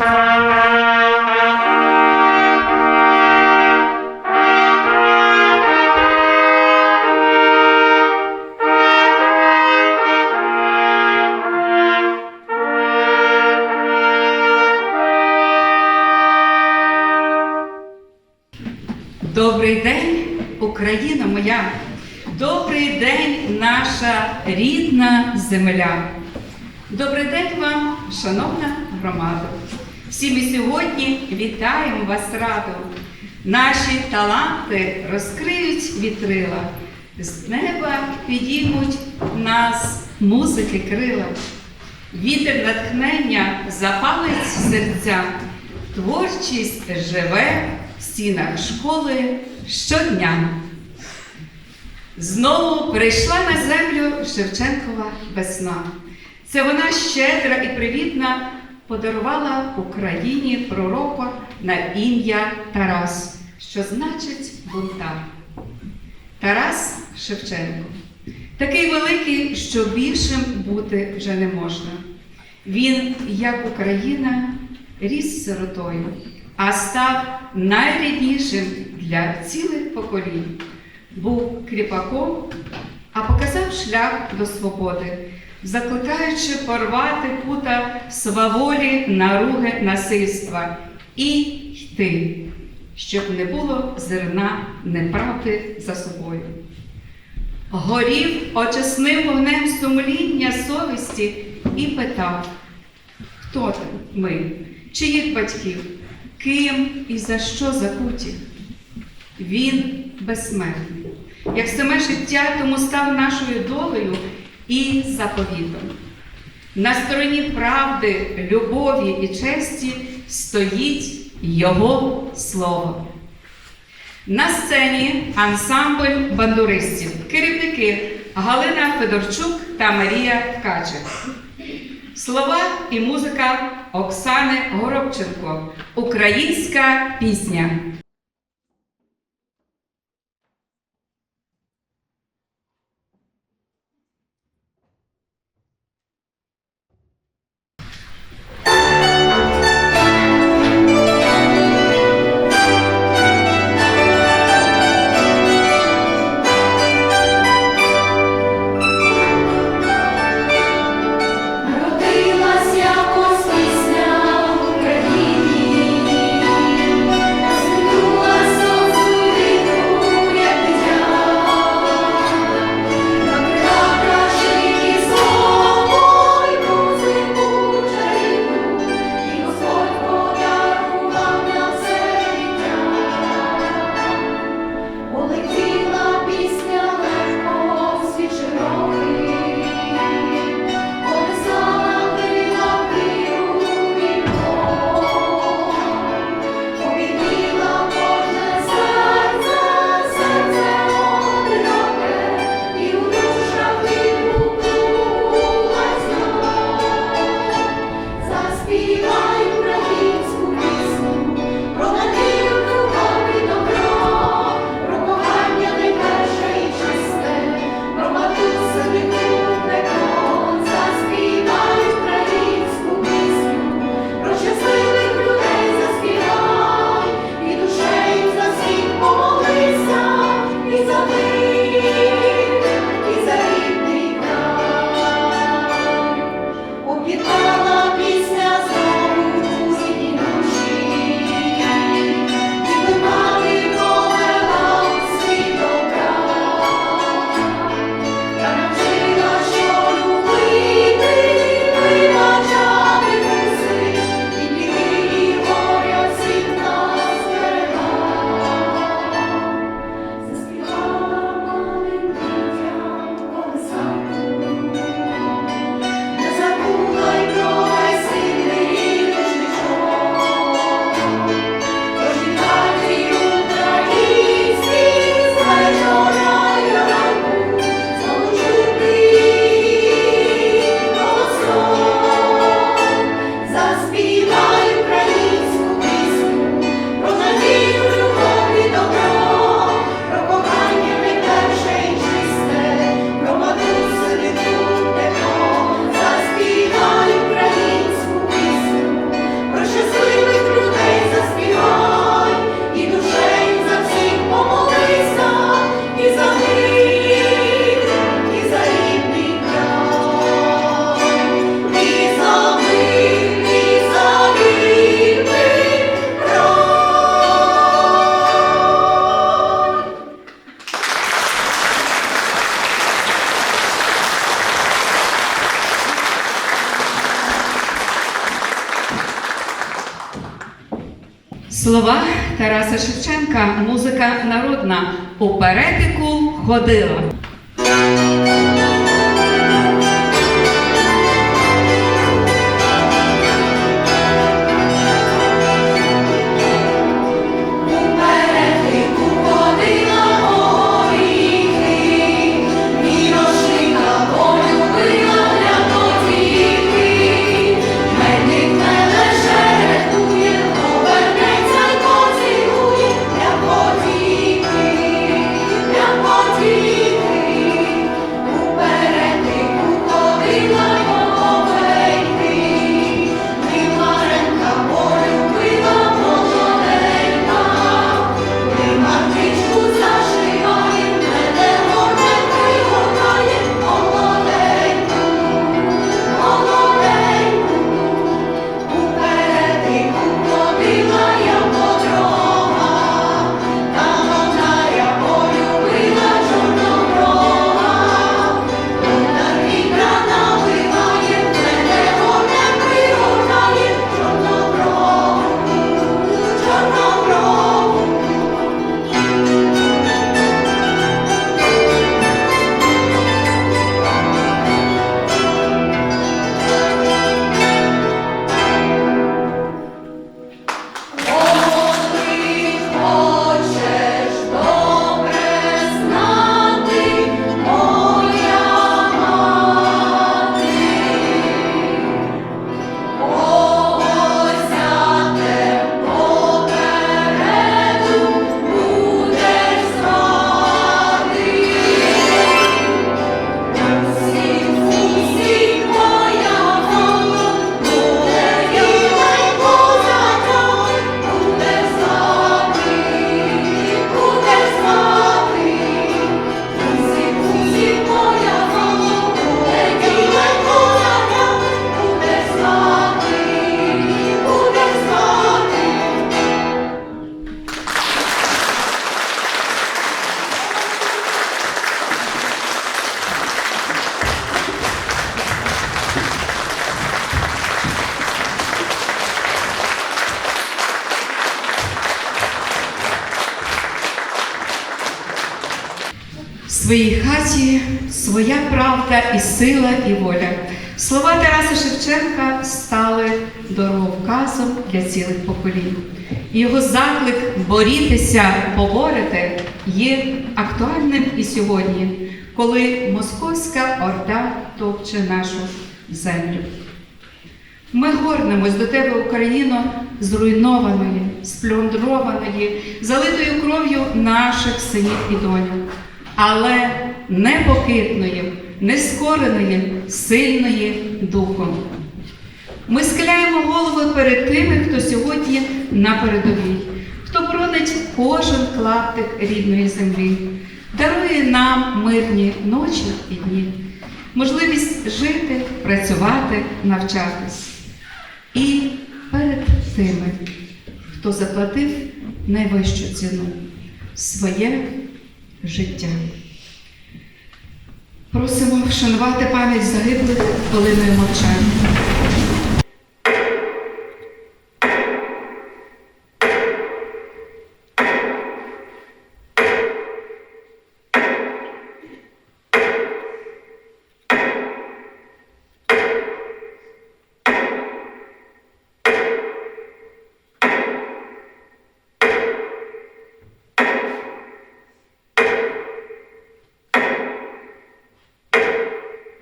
Добрий день, Україна моя! Добрий день, наша рідна земля! Добрий день вам, шановна громада! Всі ми сьогодні вітаємо вас радо. Наші таланти розкриють вітрила, з неба підіймуть нас музики крила. Вітер натхнення запалить серця, творчість живе в стінах школи щодня. Знову прийшла на землю Шевченкова весна. Це вона щедра і привітна подарувала Україні пророка на ім'я Тарас, що значить бунтар. Тарас Шевченко. Такий великий, що більшим бути вже не можна. Він, як Україна, ріс сиротою, а став найріднішим для цілих поколінь. Був кріпаком, а показав шлях до свободи, закликаючи порвати пута сваволі, наруги, насильства і йти, щоб не було зерна неправди за собою. Горів очисним вогнем сумління совісті і питав, хто ми, чиїх батьків, ким і за що закуті? Він безсмертний, як саме життя тому став нашою долею і заповітом. На стороні правди, любові і честі стоїть Його слово. На сцені ансамбль бандуристів, керівники Галина Федорчук та Марія Ткачик. Слова і музика Оксани Горобченко. Українська пісня. Слова Тараса Шевченка, музика народна. У перетику ходила. Своїй хаті своя правда і сила, і воля. Слова Тараса Шевченка стали дороговказом для цілих поколінь. Його заклик борітися, поборити є актуальним і сьогодні, коли московська орда топче нашу землю. Ми горнемось до тебе, Україно, зруйнованої, сплюндрованої, залитою кров'ю наших синів і доньок, але непохитної, нескореної, сильної духом. Ми схиляємо голови перед тими, хто сьогодні на передовій, хто боронить кожен клаптик рідної землі, дарує нам мирні ночі і дні, можливість жити, працювати, навчатись. І перед тими, хто заплатив найвищу ціну своє життя. Просимо вшанувати пам'ять загиблих хвилиною мовчання.